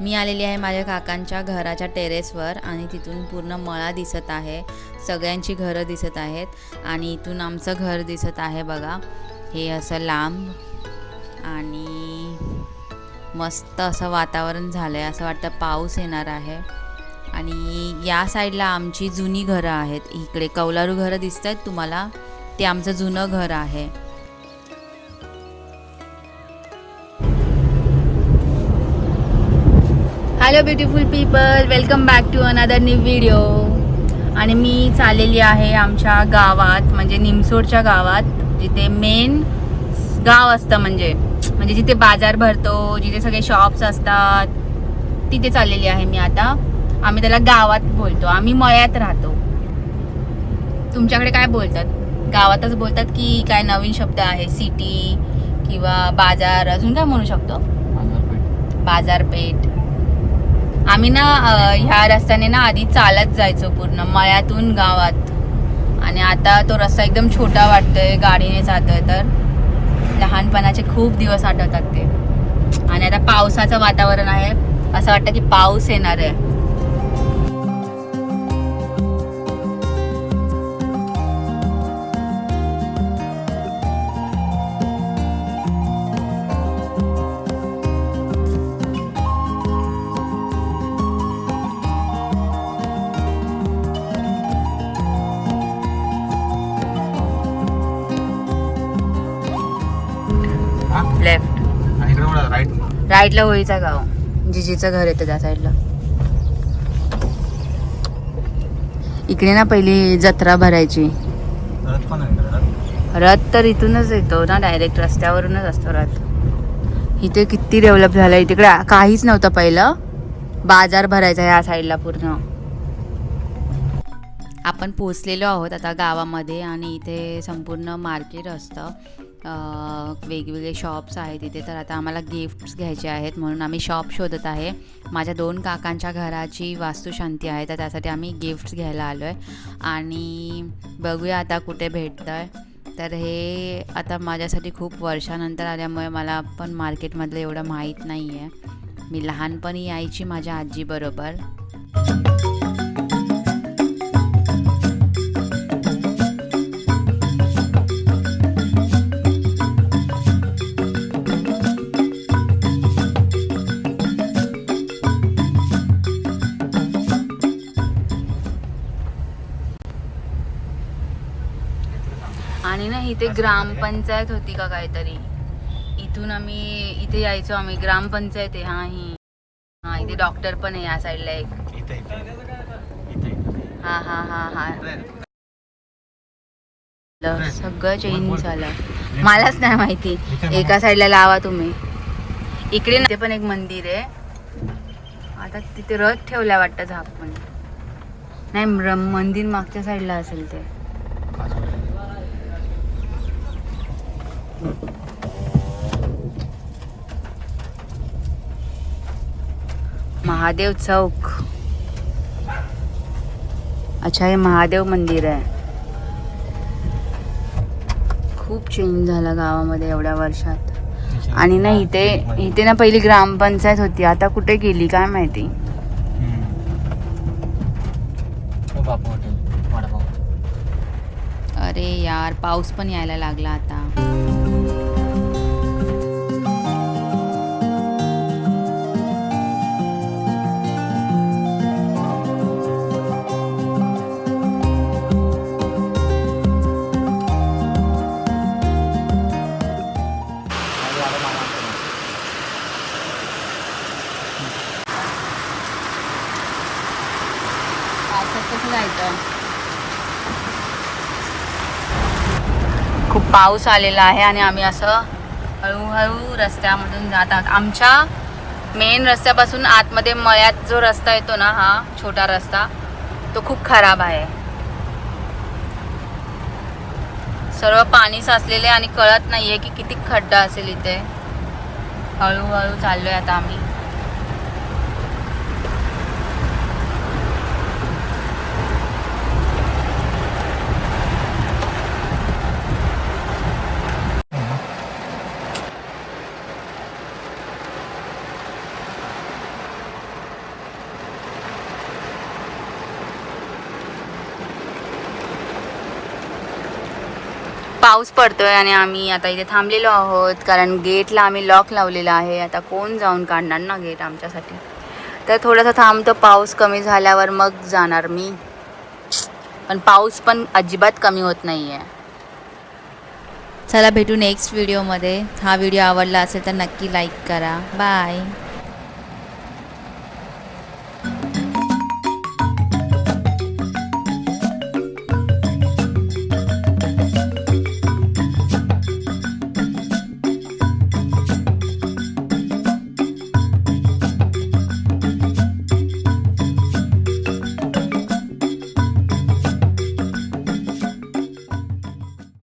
मी आलेली आहे माझ्या काकांच्या घराच्या टेरेसवर आणि तिथून पूर्ण मळा दिसत आहे. सगळ्यांची घरं दिसत आहेत आणि इथून आमचं घर दिसत आहे बघा. हे असं लांब आणि मस्त असं वातावरण झालं आहे असं वाटतं पाऊस येणार आहे. आणि या साईडला आमची जुनी घरं आहेत. इकडे कौलारू घरं दिसत आहेत तुम्हाला. ते आमचं जुनं घर आहे. Hello beautiful people welcome back to another new video आणि मी चाललेली आहे आमच्या गावात म्हणजे निमसोडच्या गावात जिथे मेन गाव असतं म्हणजे. म्हणजे जिथे बाजार भरतो जिथे सगळे शॉप्स असतात तिथे चाललेली आहे मी आता. आम्ही त्याला गावात बोलतो. आम्ही मळ्यात राहतो. तुमच्याकडे काय बोलतात? गावातच बोलतात की काय नवीन शब्द आहे? सिटी किंवा बाजार अजून काय म्हणू शकतो? बाजारपेठ. आम्ही ना ह्या रस्त्याने ना आधी चालत जायचो पूर्ण मळ्यातून गावात. आणि आता तो रस्ता एकदम छोटा वाटतोय गाडीने जातोय तर. लहानपणाचे खूप दिवस आठवतात ते. आणि आता पावसाचं वातावरण आहे. असं वाटतं की पाऊस येणार आहे. लेफ्ट राईट राईटला होळीचा गाव. जिजीचं घर येतं त्या साईडला इकडे ना पहिली जत्रा भरायची. रथ तर इथूनच येतो ना डायरेक्ट रस्त्यावरूनच असतो रथ. इथे किती डेव्हलप झालंय. तिकडे काहीच नव्हतं पहिलं. बाजार भरायचा ह्या साईडला पूर्ण. आपण पोचलेलो आहोत आता गावामध्ये आणि इथे संपूर्ण मार्केट असतं. वेगवेगळे शॉप्स आहेत तिथे तर आता आम्हाला गिफ्ट्स घ्यायचे आहेत म्हणून आम्ही शॉप शोधत आहे. माझ्या दोन काकांच्या घराची वास्तुशांती आहे तर त्यासाठी आम्ही गिफ्ट्स घ्यायला आलो आहे आणि बघूया आता कुठे भेटतं आहे तर हे आता माझ्यासाठी खूप वर्षानंतर आल्यामुळे मला पण मार्केटमधलं एवढं माहीत नाही आहे मी लहानपणी यायची माझ्या आजीबरोबर आणि ना इथे ग्रामपंचायत होती का काहीतरी? इथून आम्ही इथे यायचो आम्ही ग्रामपंचायत आहे हा ही. हा इथे डॉक्टर पण आहे या साईडला एक. हा हा हा हा. सगळं चेंज झालं. मलाच नाही. माहिती. एका साईडला लावा तुम्ही. इकडे ना- इथे पण एक मंदिर आहे. आता तिथे रथ ठेवला वाटतं झाकून नाही मंदिर मागच्या साईडला असेल ते. महादेव चौक. अच्छा हे महादेव मंदिर आहे. खूप चेंज झाला गावामध्ये एवढ्या वर्षात. आणि ना इथे इथे ना पहिली ग्रामपंचायत होती. आता कुठे गेली काय माहिती. हो अरे यार पाऊस पण यायला लागला आता. जायचं खूप पाऊस आलेला आहे आणि आम्ही असं हळूहळू रस्त्यामधून जात आहोत. आमच्या मेन रस्त्यापासून आतमध्ये मळ्यात जो रस्ता येतो ना हा छोटा रस्ता तो खूप खराब आहे. सर्व पाणी साचलेले आणि कळत नाहीये की किती खड्डा असेल इथे. हळूहळू चाललोय आता आम्ही. पाऊस पडतोय आणि आम्ही आता इथे थांबलेलो आहोत कारण गेटला आम्ही लॉक लावलेला आहे. आता कोण जाऊन काढणार ना गेट आमच्यासाठी? तर थोडासा थांबतो पाऊस कमी झाल्यावर मग जाणार मी. पण पाऊस पण अजिबात कमी होत नाही आहे चला भेटू नेक्स्ट व्हिडिओमध्ये हा व्हिडिओ आवडला असेल तर नक्की लाईक करा. बाय